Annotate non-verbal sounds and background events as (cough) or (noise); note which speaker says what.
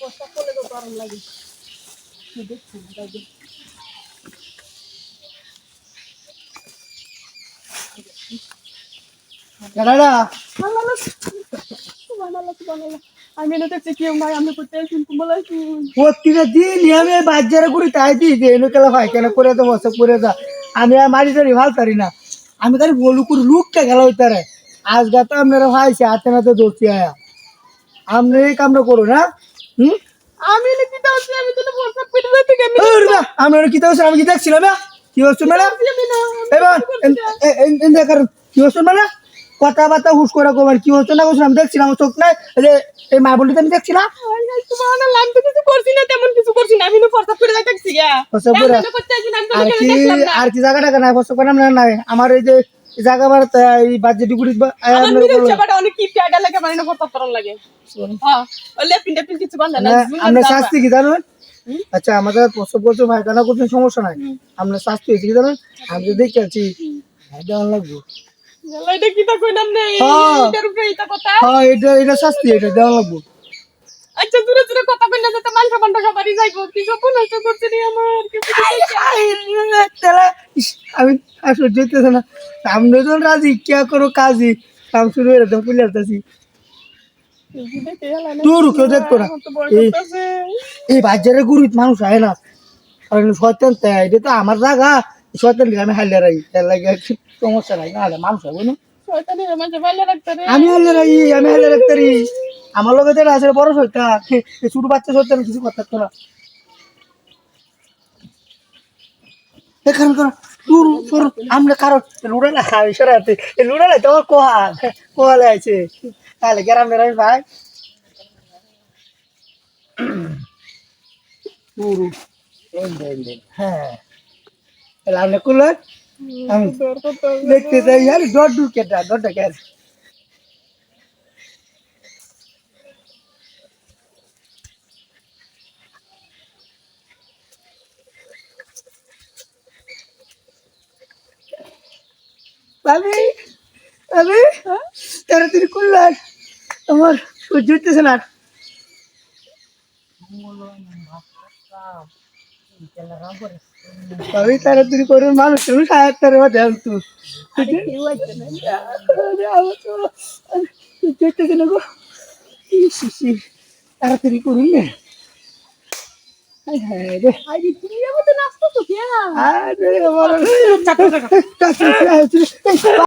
Speaker 1: কষ্ট করলে তো গরম লাগে কি দেখছি সুবহানাল্লাহ। আমি
Speaker 2: করি ভাই করে করে আর মারি টারি ভালো পারি না। আমি খালি বলু করে লুকটা গেল হইতারে আজ গা তো আপনারা ভাইছে হাতে নাতে দোষী আয়া। আপনি এই কামটা করো না হুম?
Speaker 1: আমি এটা কি দাও আমি তো বলতে পেটে যাইতে কেমন
Speaker 2: ওর না, আপনারা কি আমি কি দেখছিলাম না কি হচ্ছে মানে
Speaker 1: আমি
Speaker 2: এবার দেখার কি হচ্ছে মানে কথাবার্তা হুস করে কোবার কি হচ্ছে না আমি দেখছিলাম চোখ নাই। এই যে এই মা আমি দেখছিলাম।
Speaker 1: আমি আমি? আমি আমি
Speaker 2: আর কি টাকা নাই আমার এই যে জায়গা এই বাজে ডিগুড়ি
Speaker 1: আমার অনেক লাগে মানে না লাগে। হ্যাঁ কিছু বান্ধা না
Speaker 2: আমরা শাস্তি কি জানেন আচ্ছা আমাদের প্রস্তাব করছে ভাই কেন করছেন সমস্যা নাই। আমরা শাস্তি হয়েছে কি জানেন আমি তো দেখে আছি। ভাই দেওয়ান লাগবো।
Speaker 1: এটা কি তা কইলাম না?
Speaker 2: হ্যাঁ।
Speaker 1: এটার উপরে এটা কথা।
Speaker 2: হ্যাঁ এটা এটা শাস্তি এটা দেওয়ান লাগবো।
Speaker 1: আচ্ছা দূরে দূরে কথা কইনা যাতে মাংস মাংস সবারই যাইবো। কি সব নষ্ট করছে রে আমার
Speaker 2: আমি আর সহ্য হইতেছে না। সামনে তো রাজি কে করো কাজই? কাম শুরু হয়ে যেতাম পুলে আসতেছি। তোর কেউ দেখতো না। এই বাজারে মানুষ আয় না। কারণ তাই এটা তো আমার জায়গা। লিগে আমি হাইলে রাই তার লাগে সমস্যা নাই না মানুষ হবে না। আমি হাইলে রাই আমি হাইলে রাখতে আমার লগে যেটা আছে বড় এই ছোট বাচ্চা শয়তান কিছু করতে পারতো না। তোর তোর আমরা লুড়ে না খাই সরাতে লুড়ে না তোমার কোহাল কোহালে আছে তাহলে ভাই। পুরু হ্যাঁ। তাহলে আমি দেখতে যাই আর ডর ডুর কেটা ডরটা কে ভাবি ভাবি তাড়াতাড়ি করলাম আমার সহ্য হইতেছে না ভাবি তাড়াতাড়ি করে মানুষ তুমি সাহেব তারে দেন তো হইতেছে না তাড়াতাড়ি করুন না হায় হায় রে
Speaker 1: আই তুমি আমাদের নাস্তা তো কে
Speaker 2: আরে (laughs)